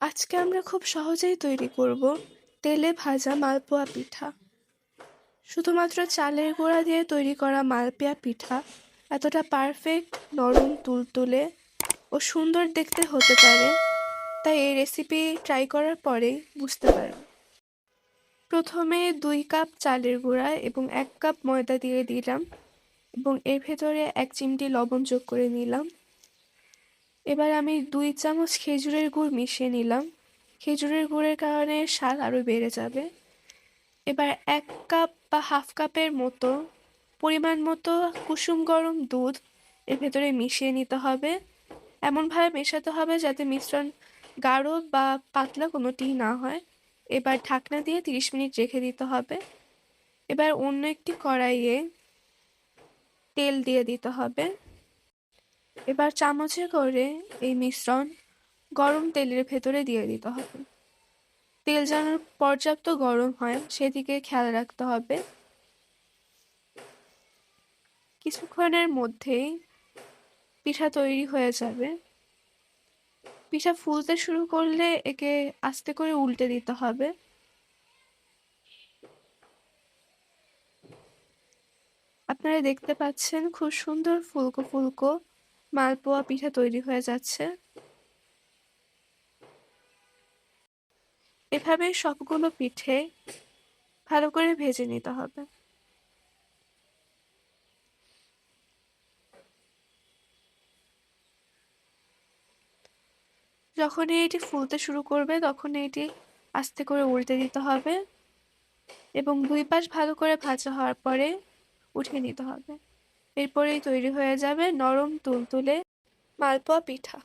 আজকে আমরা খুব সহজেই তৈরি করব তেলে ভাজা মালপোয়া পিঠা। শুধুমাত্র চালের গুঁড়া দিয়ে তৈরি করা মালপোয়া পিঠা এতটা পারফেক্ট, নরম, তুলতুলে ও সুন্দর দেখতে হতে পারে। তাই এই রেসিপি ট্রাই করার পরেই বুঝতে পারবে। প্রথমে দুই কাপ চালের গুঁড়া এবং এক কাপ ময়দা দিয়ে দিলাম এবং এর ভেতরে এক চিমটি লবণ যোগ করে নিলাম। এবার আমি দুই চামচ খেজুরের গুড় মিশিয়ে নিলাম। খেজুরের গুড়ের কারণে স্বাদ আরও বেড়ে যাবে। এবার এক কাপ বা হাফ কাপের মতো পরিমাণ মতো কুসুম গরম দুধ এর ভেতরে মিশিয়ে নিতে হবে। এমনভাবে মেশাতে হবে যাতে মিশ্রণ গাঢ় বা পাতলা কোনোটি না হয়। এবার ঢাকনা দিয়ে তিরিশ মিনিট রেখে দিতে হবে। এবার অন্য একটি কড়াইয়ে তেল দিয়ে দিতে হবে। এবার চামচে করে এই মিশ্রণ গরম তেলের ভেতরে দিয়ে দিতে হবে। তেল যেন পর্যাপ্ত গরম হয়, সেদিকে খেয়াল রাখতে হবে। কিছুক্ষণের মধ্যেই পিঠা তৈরি হয়ে যাবে। পিঠা ফুলতে শুরু করলে একে আস্তে করে উল্টে দিতে হবে। আপনারা দেখতে পাচ্ছেন খুব সুন্দর ফুলকো ফুলকো মালপোয়া পিঠা তৈরি হয়ে যাচ্ছে। এভাবে সবগুলো পিঠে ভালো করে ভেজে নিতে হবে। যখনই এটি ফুলতে শুরু করবে, তখন এটি আস্তে করে উল্টে দিতে হবে এবং দুই পাশ ভালো করে ভাজা হওয়ার পরে উঠিয়ে নিতে হবে। এরপরেই তৈরি হয়ে যাবে নরম তুলতুলে মালপোয়া পিঠা।